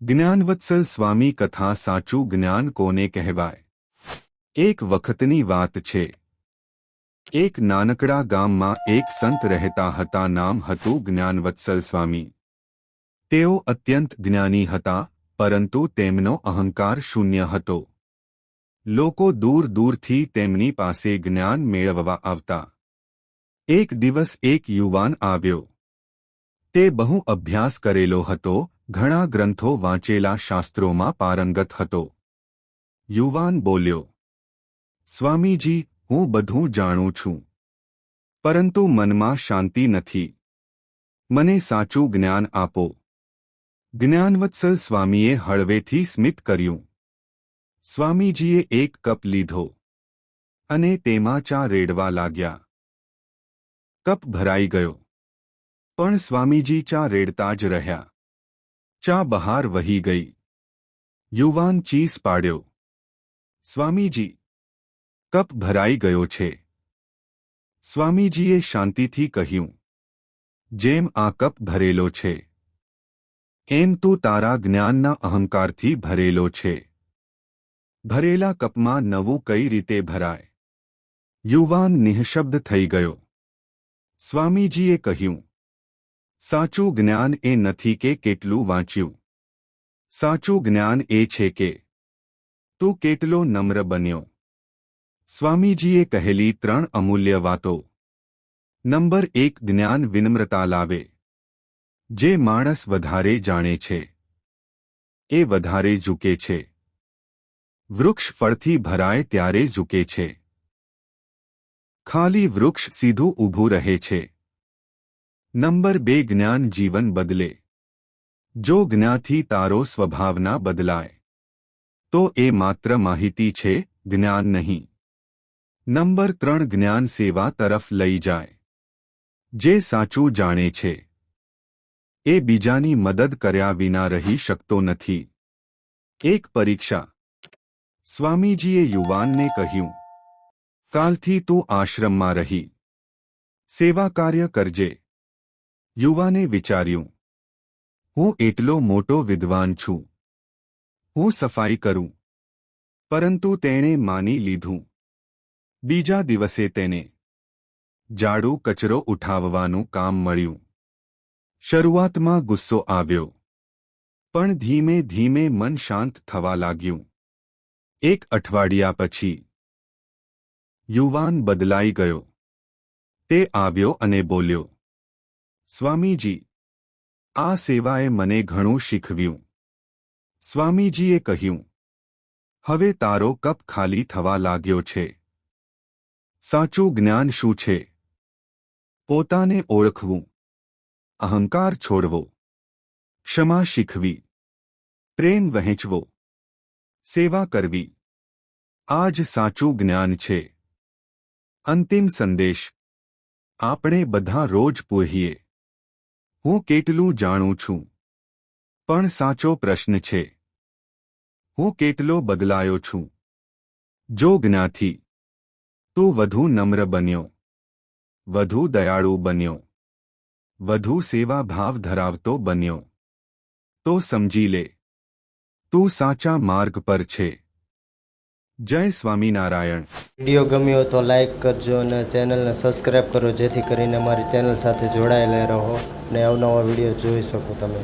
જ્ઞાનવત્સલ સ્વામી કથા સાચું જ્ઞાન કોને કહેવાય? એક વખતની વાત છે. એક નાનકડા ગામમાં એક સંત રહેતા હતા, નામ હતું જ્ઞાનવત્સલ સ્વામી. તેઓ અત્યંત જ્ઞાની હતા, પરંતુ તેમનો અહંકાર શૂન્ય હતો. લોકો દૂર દૂરથી તેમની પાસે જ્ઞાન મેળવવા આવતા. એક દિવસ એક યુવાન આવ્યો. તે બહુ અભ્યાસ કરેલો હતો ઘણા ગ્રંથો વાંચેલા શાસ્ત્રોમાં પારંગત હતો. યુવાન બોલ્યો, સ્વામીજી, હું બધું જાણું છું. પરંતુ મનમાં શાંતિ નથી. મને સાચું જ્ઞાન આપો. જ્ઞાનવત્સલ સ્વામીએ હળવેથી સ્મિત કર્યું. સ્વામીજીએ એક કપ લીધો અને તેમાં ચા રેડવા લાગ્યા. કપ ભરાઈ ગયો. પણ સ્વામીજી ચા રેડતા જ રહ્યા. ચા બહાર વહી ગઈ. યુવાન ચીસ પાડ્યો. સ્વામીજી, કપ ભરાઈ ગયો છે. સ્વામીજીએ શાંતિથી કહ્યું, જેમ આ કપ ભરેલો છે, એમ તું તારા જ્ઞાનના અહંકારથી ભરેલો છે. ભરેલા કપમાં નવું કઈ રીતે ભરાય? યુવાન નિઃશબ્દ થઈ ગયો. સ્વામીજીએ કહ્યું સાચું જ્ઞાન એ નથી કે કેટલું વાંચ્યું. સાચું જ્ઞાન એ છે કે, તું કેટલો નમ્ર બન્યો. સ્વામીજીએ કહેલી ત્રણ અમૂલ્ય વાતો. નંબર એક, જ્ઞાન વિનમ્રતા લાવે. જે માણસ વધારે જાણે છે, એ વધારે ઝૂકે છે. વૃક્ષ ફળથી ભરાય ત્યારે ઝૂકે છે. ખાલી વૃક્ષ સીધું ઊભું રહે છે. નંબર બે, જ્ઞાન જીવન બદલે. જો જ્ઞાથી તારો સ્વભાવના બદલાય, તો એ માત્ર માહિતી છે, જ્ઞાન નહીં. નંબર ત્રણ, જ્ઞાન સેવા તરફ લઈ જાય. જે સાચું જાણે છે, એ બીજાની મદદ કર્યા વિના રહી શકતો નથી. એક પરીક્ષા. સ્વામીજીએ યુવાનને કહ્યું, કાલથી તું આશ્રમમાં રહી. સેવા કાર્ય કરજે. યુવાને વિચાર્યું, હું એટલો મોટો વિદ્વાન છું. હું સફાઈ કરું. પરંતુ તેણે માની લીધું. બીજા દિવસે તેને જાડુ કચરો ઉઠાવવાનું કામ મળ્યું. શરૂઆતમાં ગુસ્સો આવ્યો, પણ ધીમે ધીમે મન શાંત થવા લાગ્યું. એક અઠવાડિયા પછી યુવાન બદલાઈ ગયો. તે આવ્યો અને બોલ્યો સ્વામીજી, આ સેવાએ મને ઘણું શીખવ્યું. સ્વામીજીએ કહ્યું, હવે તારો કપ ખાલી થવા લાગ્યો છે. સાચું જ્ઞાન શું છે? પોતાને ઓળખવું. અહંકાર છોડવો. ક્ષમા શીખવી. પ્રેમ વહેંચવો. સેવા કરવી. આ જ સાચું જ્ઞાન છે. અંતિમ સંદેશ. આપણે બધા રોજ પૂહીએ. હું કેટલું જાણું છું? પણ સાચો પ્રશ્ન છે. હું કેટલો બદલાયો છું? જો જ્ઞાથી, તું વધુ નમ્ર બન્યો. વધુ દયાળુ બન્યો. વધુ સેવા ભાવ ધરાવતો બન્યો. તો સમજી લે. તું સાચા માર્ગ પર છે. જય સ્વામિનારાયણ. વીડિયો ગમ્યો તો લાઈક કરજો અને ચેનલને સબસ્ક્રાઈબ કરો જેથી કરીને અમારી ચેનલ સાથે જોડાયેલા રહો. અને અવનવા વીડિયો જોઈ શકો તમે.